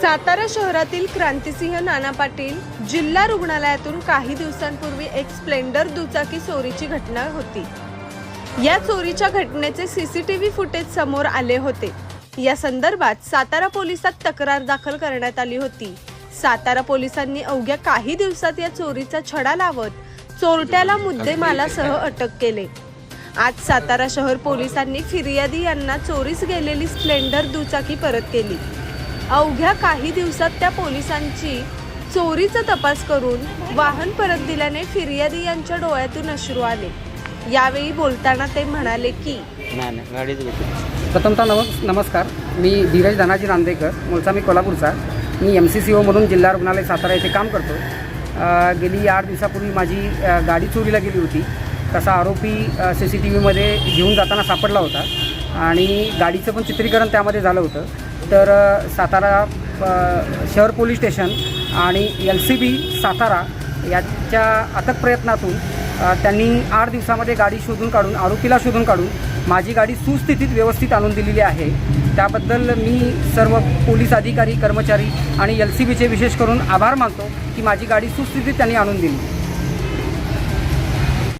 सातारा शहरातील क्रांतिसिंह नाना पाटील जिल्हा रुग्णालयातून काही दिवसांपूर्वी एक स्प्लेंडर दुचाकी चोरीची घटना होती. या चोरीच्या घटनेचे सीसीटीव्ही फुटेज समोर आले होते. या संदर्भात सातारा पोलिसात तक्रार दाखल करण्यात आली होती. सातारा पोलिसांनी अवघ्या काही दिवसात या चोरीचा छडा लावत चोरट्याला मुद्देमालासह अटक केले. आज सातारा शहर पोलिसांनी फिर्यादी यांना चोरीस गेलेली स्प्लेंडर दुचाकी परत केली. अवघ्या काही दिवसात त्या पोलिसांची चोरीचा तपास करून वाहन परत दिल्याने फिर्यादी यांच्या डोळ्यातून अश्रू आले. यावेळी बोलताना ते म्हणाले की नाही नाही गाडीच घेतली प्रथमतः नम नमस्कार. मी धीरज धनाजी नांदेकर मूळचा मी कोल्हापूरचा. मी एम सी सी ओमधून जिल्हा रुग्णालय सातारा येथे काम करतो. अ, गेली आठ दिवसापूर्वी माझी अ, गाडी चोरीला गेली होती. तसा आरोपी सी सी टी व्हीमध्ये घेऊन जाताना सापडला होता. आणि गाडीचं पण चित्रीकरण त्यामध्ये झालं होतं. तर सातारा शहर पोलीस स्टेशन आणि एल सी बी सातारा याच्या अथक प्रयत्नातून त्यांनी आठ दिवसामध्ये गाडी शोधून काढून आरोपीला शोधून काढून माझी गाडी सुस्थितीत व्यवस्थित आणून दिलेली आहे. त्याबद्दल मी सर्व पोलीस अधिकारी कर्मचारी आणि एल सी बीचे विशेष करून आभार मानतो की माझी गाडी सुस्थितीत त्यांनी आणून दिली.